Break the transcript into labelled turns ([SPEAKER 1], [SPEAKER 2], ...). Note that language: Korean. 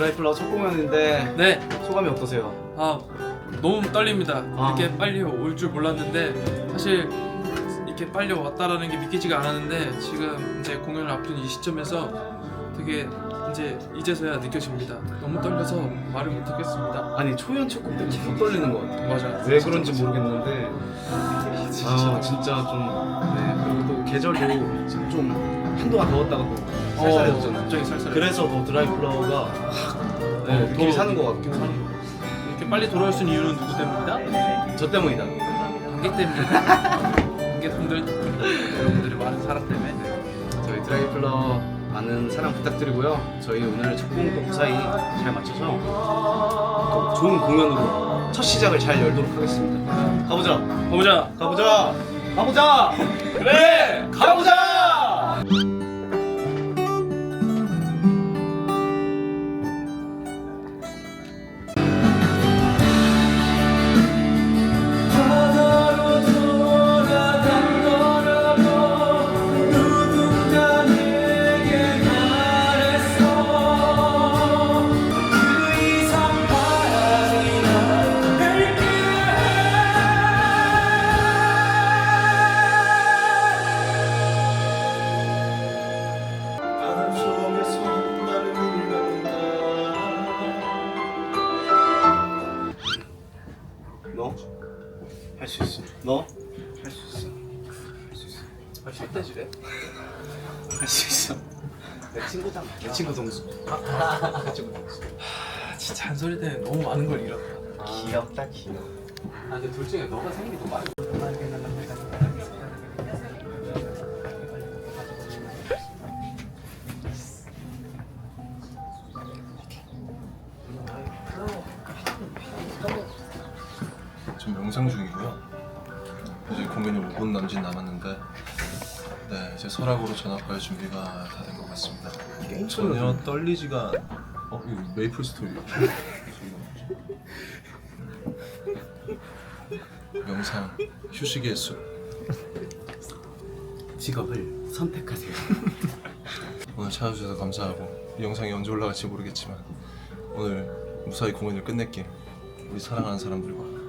[SPEAKER 1] 드라이플라워 첫 공연인데
[SPEAKER 2] 네,
[SPEAKER 1] 소감이 어떠세요?
[SPEAKER 2] 아 너무 떨립니다.
[SPEAKER 1] 아.
[SPEAKER 2] 이렇게 빨리 올 줄 몰랐는데 사실 이렇게 빨리 왔다라는 게 믿기지가 않았는데 지금 이제 공연을 앞둔 이 시점에서 되게 이제 이제서야 느껴집니다. 너무 떨려서 말을 못하겠습니다.
[SPEAKER 1] 아니 초연 첫 곡때 계속 떨리는 것 같아요.
[SPEAKER 2] 맞아.
[SPEAKER 1] 왜 그런지 모르겠는데 아 진짜 좀 네. 그리고 또 계절도 좀 한동안 더웠다가 또 쌀쌀해졌잖아요.
[SPEAKER 2] 갑자기 쌀쌀해.
[SPEAKER 1] 그래서 더 드라이 플라워가 확 네,
[SPEAKER 2] 어,
[SPEAKER 1] 느낌이
[SPEAKER 2] 더
[SPEAKER 1] 사는 것 같고
[SPEAKER 2] 이렇게 빨리 돌아올 수 있는 이유는 누구 때문이다?
[SPEAKER 1] 저 때문이다.
[SPEAKER 2] 관객 때문이다. 관객분들 여러분들의 많은 사랑 때문에.
[SPEAKER 1] 저희 드라이 플라워 많은 사랑 부탁드리고요. 저희 오늘 첫 공도 무사히 잘 맞춰서 또 좋은 공연으로 첫 시작을 잘 열도록 하겠습니다. 가보자.
[SPEAKER 2] 가보자.
[SPEAKER 1] 가보자. 가보자.
[SPEAKER 2] 그래.
[SPEAKER 1] 가보자. 너? 할 수 있어. 할 수 있어. 할 수
[SPEAKER 2] 있다 지래?
[SPEAKER 1] 할 수 있어. 내 친구잖아. 내 친구 동수. 내 친구 동수.
[SPEAKER 2] 진짜 한 소리 때문에 너무 많은 걸 잃었다
[SPEAKER 1] 귀엽다 귀여워.
[SPEAKER 2] 아 근데 둘 중에 너가 생일이 더 많아
[SPEAKER 3] 지금 명상 중이고요. 공연이 5분 남짓 남았는데 네 이제 설악으로 전학갈 준비가 다 된 것 같습니다. 전혀 떨리지가 않- 어 이거 메이플 스토리. 명상 휴식의 숲.
[SPEAKER 1] 직업을 선택하세요.
[SPEAKER 3] 오늘 찾아주셔서 감사하고 이 영상이 언제 올라갈지 모르겠지만 오늘 무사히 공연을 끝냈길 우리 사랑하는 사람들과